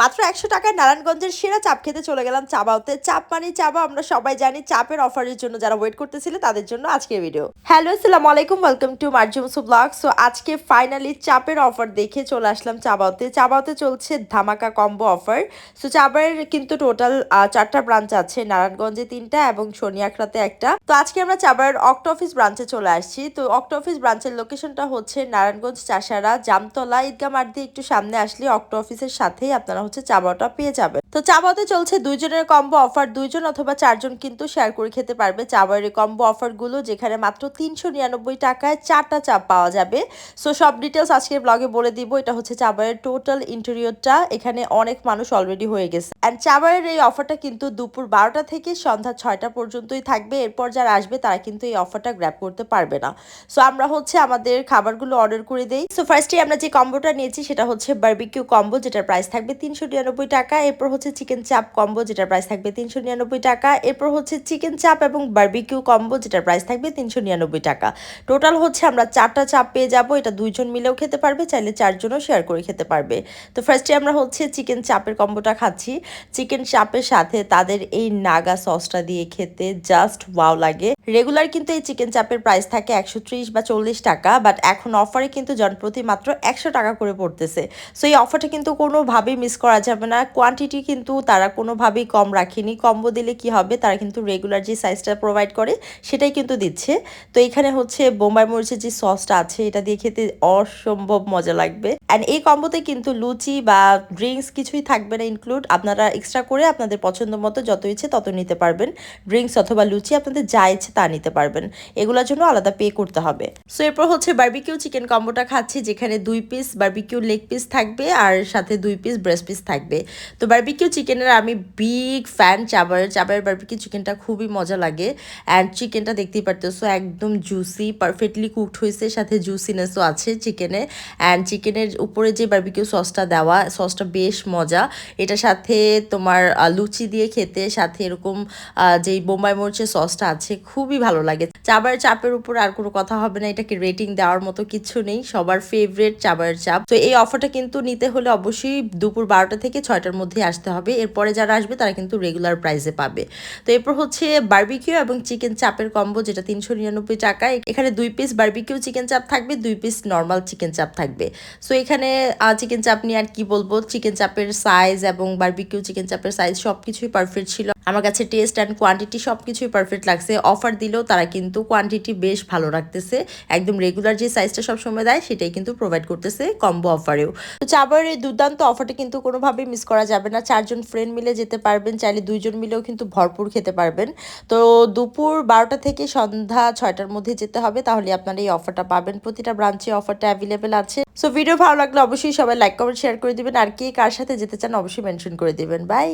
মাত্র একশো টাকায় নারায়ণগঞ্জের সেরা চাপ খেতে চলে গেলাম চাবাওতে। চাপ মানে চাবা, আমরা সবাই জানি চাপের অফারের জন্য যারা ওয়েট করতেছিল তাদের জন্য আজকের ভিডিও হ্যালো আসসালামু আলাইকুম ওয়েলকাম টু মার্জুমসু ব্লগ সো আজকে ফাইনালি চাপের অফার দেখে চলে আসলাম চাবাওতে। চাবাওতে চলছে ধামাকা কম্বো অফার সো চাপের কিন্তু টোটাল চারটা ব্রাঞ্চ আছে, নারায়ণগঞ্জে তিনটা এবং শনিয়াখড়াতে একটা। তো, আজকে আমরা চাবার অক্ট অফিস ব্রাঞ্চে চলে আসছি। তো অক্ট অফিস ব্রাঞ্চের লোকেশনটা হচ্ছে নারায়ণগঞ্জ, চাষারা, জামতলা, ঈদগাহ মাঠ দিয়ে একটু সামনে আসলে অক্ট অফিসের সাথেই আপনারা হচ্ছে চাবাটা পেয়ে যাবেন। তো চাবাতে চলছে দুইজনের কম্বো অফার দুইজন অথবা চারজন কিন্তু শেয়ার করে খেতে পারবে। এই কম্বো অফারগুলো যেখানে মাত্র তিনশো নিরানব্বই টাকায় চারটা চাপ পাওয়া যাবে। সো সব ডিটেলস আজকের ব্লগে বলে দিব। এটা হচ্ছে চাবারের টোটাল ইন্টেরিয়রটা এখানে অনেক মানুষ অলরেডি হয়ে গেছে। অ্যান্ড চাবারের এই অফারটা কিন্তু দুপুর বারোটা থেকে সন্ধ্যা ছয়টা পর্যন্তই থাকবে। এরপর যারা আসবে, তারা কিন্তু এই অফারটা গ্র্যাব করতে পারবে না। সো আমরা হচ্ছে আমাদের খাবারগুলো অর্ডার করে দেই। সো ফার্স্টে আমরা যে কম্বোটা নিয়েছি, সেটা হচ্ছে বার্বিকিউ কম্বো যেটার প্রাইস থাকবে তিনশো নিরানব্বই টাকা, এরপর হচ্ছে চিকেন চাপ কম্বো, যেটার প্রাইস থাকবে তিনশো নিরানব্বই টাকা। এরপর হচ্ছে চিকেন চাপ এবং বার্বিকিউ কম্বো, যেটার প্রাইস থাকবে তিনশো নিরানব্বই টাকা। টোটাল হচ্ছে আমরা চারটা চাপ পেয়ে যাব, এটা দুইজন মিলেও খেতে পারবে, চাইলে চারজনও শেয়ার করে খেতে পারবে। তো ফার্স্টে আমরা হচ্ছে চিকেন চাপের কম্বোটা খাচ্ছি। চিকেন চাপের সাথে তাদের এই নাগা সসটা দিয়ে খেতে জাস্ট ওয়াও লাগে। রেগুলার কিন্তু এই চিকেন চাপের প্রাইস থাকে একশো ত্রিশ বা চল্লিশ টাকা বাট এখন অফারে কিন্তু জনপ্রতি মাত্র একশো টাকা করে পড়তেছে। সো এই অফারটা কিন্তু কোনোভাবেই মিস করা যাবে না। কোয়ান্টিটি কিন্তু তারা কোনোভাবেই কম রাখেনি। কম্বো দিলে কি হবে? তারা কিন্তু রেগুলার যে সাইজটা প্রোভাইড করে, সেটাই কিন্তু দিচ্ছে। তো এখানে হচ্ছে বোম্বাই মরিচের যে সসটা আছে, এটা দিয়ে খেতে অসম্ভব মজা লাগবে। অ্যান্ড এই কম্বোতে কিন্তু লুচি বা ড্রিঙ্কস কিছুই থাকবে না ইনক্লুড আপনারা এক্সট্রা করে আপনাদের পছন্দ মতো যত ইচ্ছে তত নিতে পারবেন। ড্রিঙ্কস অথবা লুচি আপনাদের যা ইচ্ছে তা নিতে পারবেন। এগুলোর জন্য আলাদা পে করতে হবে। সো এরপর হচ্ছে বার্বিকিউ চিকেন কম্বোটা খাচ্ছি, যেখানে দুই পিস বার্বিকিউ লেগ পিস থাকবে আর সাথে দুই পিস ব্রেস্ট পিস থাকবে। তো বার্বিকিউ চিকেনের আমি বিগ ফ্যান চাবার চাবারের বার্বিকিউ চিকেনটা খুবই মজা লাগে। অ্যান্ড চিকেনটা দেখতেই পারতেছো, একদম জুসি পারফেক্টলি কুকড হয়েছে, সাথে জুসিনেসও আছে চিকেনে অ্যান্ড চিকেনের উপরে যে বার্বিকিউ সসটা দেওয়া সসটা বেশ মজা। এটার সাথে তোমার লুচি দিয়ে খেতে, সাথে এরকম যেই বোম্বাই মরিচের সসটা আছে খুবই ভালো লাগে। চাবার চাপের উপর আর কোনো কথা হবে না, এটাকে রেটিং দেওয়ার মতো কিছু নেই, সবার ফেভারিট চাবার চাপ। তো এই অফারটা কিন্তু নিতে হলে অবশ্যই দুপুর বারোটা থেকে ছয়টার মধ্যে আসতে হবে, এরপরে যারা আসবে তারা কিন্তু রেগুলার প্রাইসে পাবে। তো এরপর হচ্ছে বার্বিকিউ এবং চিকেন চাপের কম্বো যেটা তিনশো নিরানব্বই টাকায়। এখানে দুই পিস বার্বিকিউ চিকেন চাপ থাকবে, দুই পিস নর্মাল চিকেন চাপ থাকবে। সো এখানে চিকেন চাপ নিয়ে আর কি বলব? চিকেন চাপের সাইজ এবং বার্বিকিউ চিকেন চাপের সাইজ সব কিছুই পারফেক্ট ছিল। আমার কাছে টেস্ট অ্যান্ড কোয়ান্টিটি সব কিছুই পারফেক্ট লাগছে। অফার দিলেও তারা কিন্তু কোয়ান্টিটি বেশ ভালো রাখতেছে। একদম রেগুলার যে সাইজটা সবসময় দেয়, সেটাই কিন্তু প্রোভাইড করতেছে কম্বো অফারেও তো চাবার এই দুর্দান্ত অফারটা কিন্তু কোনোভাবেই মিস করা যাবে না। চারজন ফ্রেন্ড মিলে যেতে পারবেন, চাইলে দুইজন মিলেও কিন্তু ভরপুর খেতে পারবেন। তো দুপুর বারোটা থেকে সন্ধ্যা ছয়টার মধ্যে যেতে হবে, তাহলে আপনারা এই অফারটা পাবেন। প্রতিটা ব্রাঞ্চে অফারটা অ্যাভেলেবেল আছে। সো ভিডিও ভালো লাগলে অবশ্যই সবাই লাইক কমেন্ট শেয়ার করে দিবেন। আর কে কার সাথে যেতে চান, অবশ্যই মেনশন করে দিবেন। বাই